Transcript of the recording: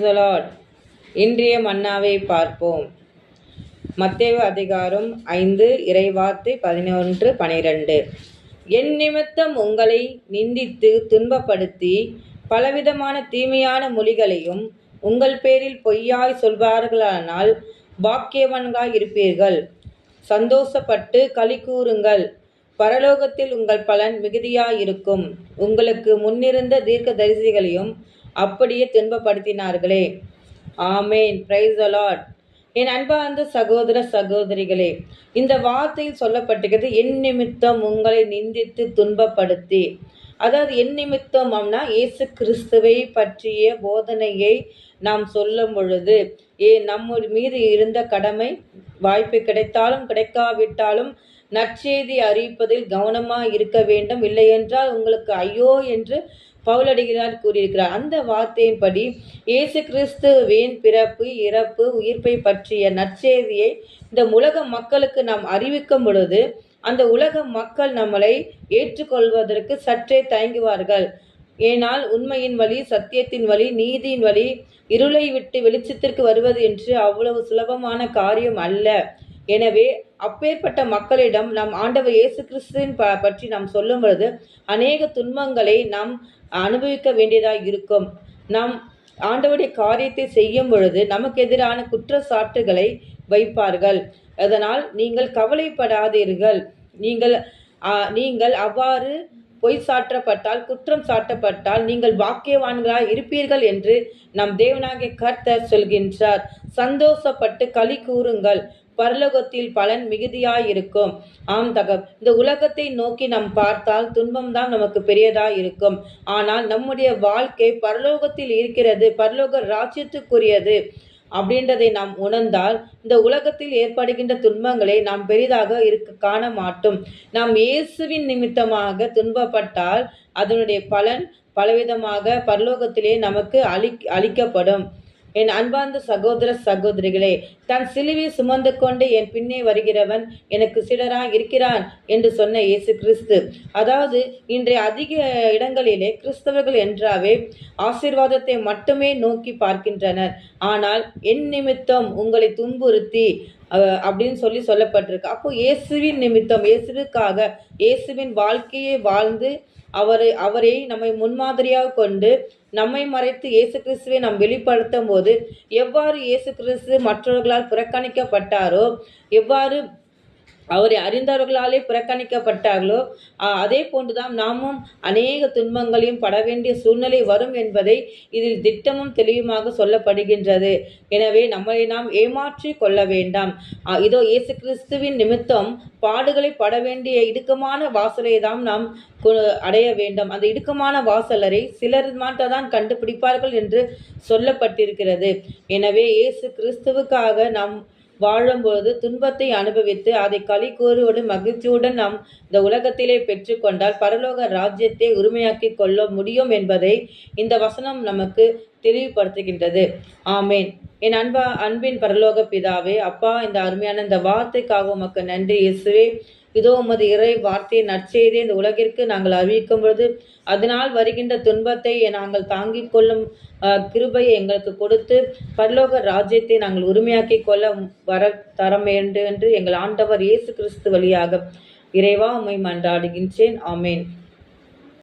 Price இன்றைய மன்னாவை பார்ப்போம். மத்தேவ அதிகாரம் ஐந்து இறைவார்த்தை பதினொன்று பனிரெண்டு. என் நிமித்தம் உங்களை நிந்தித்து துன்பப்படுத்தி பலவிதமான தீமையான மொழிகளையும் உங்கள் பேரில் பொய்யாய் சொல்வார்களானால் பாக்கியவன்காய் இருப்பீர்கள். சந்தோஷப்பட்டு களி கூறுங்கள். பரலோகத்தில் உங்கள் பலன் மிகுதியாயிருக்கும். உங்களுக்கு முன்னிருந்த தீர்க்க தரிசிகளையும் அப்படியே துன்பப்படுத்தினார்களே. ஆமேன். பிரைஸ் அலாட் என் அன்பார்ந்த சகோதர சகோதரிகளே இந்த வார்த்தையில் சொல்லப்பட்டிருக்கிறது என் நிமித்தம் உங்களை நிந்தித்து துன்பப்படுத்தி. அதாவது என் நிமித்தம்னா இயேசு கிறிஸ்துவை பற்றிய போதனையை நாம் சொல்லும் பொழுது ஏ நம்ம மீது இருந்த கடமை வாய்ப்பு கிடைத்தாலும் கிடைக்காவிட்டாலும் நற்செய்தி அறிவிப்பதில் கவனமாக இருக்க வேண்டும். இல்லையென்றால் உங்களுக்கு ஐயோ என்று பவுலடிகிறார் கூறியிருக்கிறார். அந்த வார்த்தையின்படி இயேசு கிறிஸ்துவின் பிறப்பு இறப்பு உயிர்ப்பை பற்றிய நற்செய்தியை இந்த உலக மக்களுக்கு நாம் அறிவிக்கும் பொழுது அந்த உலக மக்கள் நம்மளை ஏற்றுக்கொள்வதற்கு சற்றே தயங்குவார்கள். ஏனால் உண்மையின் வழி சத்தியத்தின் வழி நீதியின் வழி இருளை விட்டு வெளிச்சத்திற்கு வருவது என்று அவ்வளவு சுலபமான காரியம் அல்ல. எனவே அப்பேற்பட்ட மக்களிடம் நம் ஆண்டவர் இயேசு கிறிஸ்துவின் ப பற்றி நாம் சொல்லும் பொழுது அநேக துன்பங்களை நாம் அனுபவிக்க வேண்டியதாக இருக்கும். நாம் ஆண்டவருடைய காரியத்தை செய்யும் பொழுது நமக்கு எதிரான குற்றச்சாட்டுகளை வைப்பார்கள். அதனால் நீங்கள் கவலைப்படாதீர்கள். நீங்கள் நீங்கள் அவ்வாறு பொய் சாற்றப்பட்டால் குற்றம் சாட்டப்பட்டால் நீங்கள் வாக்கியவான்களாய் இருப்பீர்கள் என்று நம் தேவனாகிய கர்த்தர் சொல்கின்றார். சந்தோஷப்பட்டு களி கூறுங்கள். பரலோகத்தில் பலன் மிகுதியாயிருக்கும். ஆம் தகவ் இந்த உலகத்தை நோக்கி நாம் பார்த்தால் துன்பம் தான் நமக்கு பெரியதாக இருக்கும் ஆனால் நம்முடைய வாழ்க்கை பரலோகத்தில் இருக்கிறது பரலோக ராஜ்யத்துக்குரியது அப்படின்றதை நாம் உணர்ந்தால் இந்த உலகத்தில் ஏற்படுகின்ற துன்பங்களை நாம் பெரிதாக இருக்க காண மாட்டோம். நாம் இயேசுவின் நிமித்தமாக துன்பப்பட்டால் அதனுடைய பலன் பலவிதமாக பரலோகத்திலே நமக்கு அளி அளிக்கப்படும். என் அன்பார்ந்த சகோதர சகோதரிகளே தன் சிலுவை சுமந்து கொண்டு என் பின்னே வருகிறவன் எனக்கு சிலரா இருக்கிறான் என்று சொன்ன இயேசு கிறிஸ்து. அதாவது இன்றைய அதிக இடங்களிலே கிறிஸ்தவர்கள் என்றாவே ஆசீர்வாதத்தை மட்டுமே நோக்கி பார்க்கின்றனர். ஆனால் என் நிமித்தம் உங்களை துன்புறுத்தி அப்படின்னு சொல்லி சொல்லப்பட்டிருக்கு. அப்போ இயேசுவின் நிமித்தம் இயேசுவுக்காக இயேசுவின் வாழ்க்கையை வாழ்ந்து அவரை அவரை நம்மை முன்மாதிரியாக கொண்டு நம்மை மறைத்து இயேசு கிறிஸ்துவை நாம் வெளிப்படுத்தும் போது எவ்வாறு இயேசு கிறிஸ்து மற்றவர்களால் புறக்கணிக்கப்பட்டாரோ எவ்வாறு அவரை அறிந்தவர்களாலே புறக்கணிக்கப்பட்டார்களோ? அதே போன்றுதான் நாமும் அநேக துன்பங்களையும் பட வேண்டிய சூழ்நிலை வரும் என்பதை இதில் திட்டமும் தெளிவுமாக சொல்லப்படுகின்றது. எனவே நம்மளை நாம் ஏமாற்றி கொள்ள வேண்டாம். இதோ இயேசு கிறிஸ்துவின் நிமித்தம் பாடுகளை பட வேண்டிய இடுக்கமான வாசலை தான் நாம் அடைய வேண்டும். அந்த இடுக்கமான வாசலரை சிலர் தான் கண்டுபிடிப்பார்கள் என்று சொல்லப்பட்டிருக்கிறது. எனவே இயேசு கிறிஸ்துவுக்காக நாம் வாழும்பொழுது துன்பத்தை அனுபவித்து அதை களி கூறுவோடு மகிழ்ச்சியுடன் நாம் இந்த உலகத்திலே பெற்றுக்கொண்டால் பரலோக ராஜ்யத்தை உரிமையாக்கி கொள்ள முடியும் என்பதை இந்த வசனம் நமக்கு தெளிவுபடுத்துகின்றது. ஆமேன். என் அன்பா அன்பின் பரலோக பிதாவே அப்பா இந்த அருமையான இந்த வார்த்தைக்காக உமக்கு நன்றி. இயேசுவே இதோ உமது இறை வார்த்தையை நற்செய்தி இந்த உலகிற்கு நாங்கள் அறிவிக்கும் பொழுது அதனால் வருகின்ற துன்பத்தை நாங்கள் தாங்கிக் கொள்ளும் கிருபையை எங்களுக்கு கொடுத்து பரலோக ராஜ்யத்தை நாங்கள் உரிமையாக்கி கொள்ள வர தர வேண்டும் என்று எங்கள் ஆண்டவர் இயேசு கிறிஸ்து வழியாக இறைவா உண்மை மன்றாடுகின்றேன். ஆமேன்.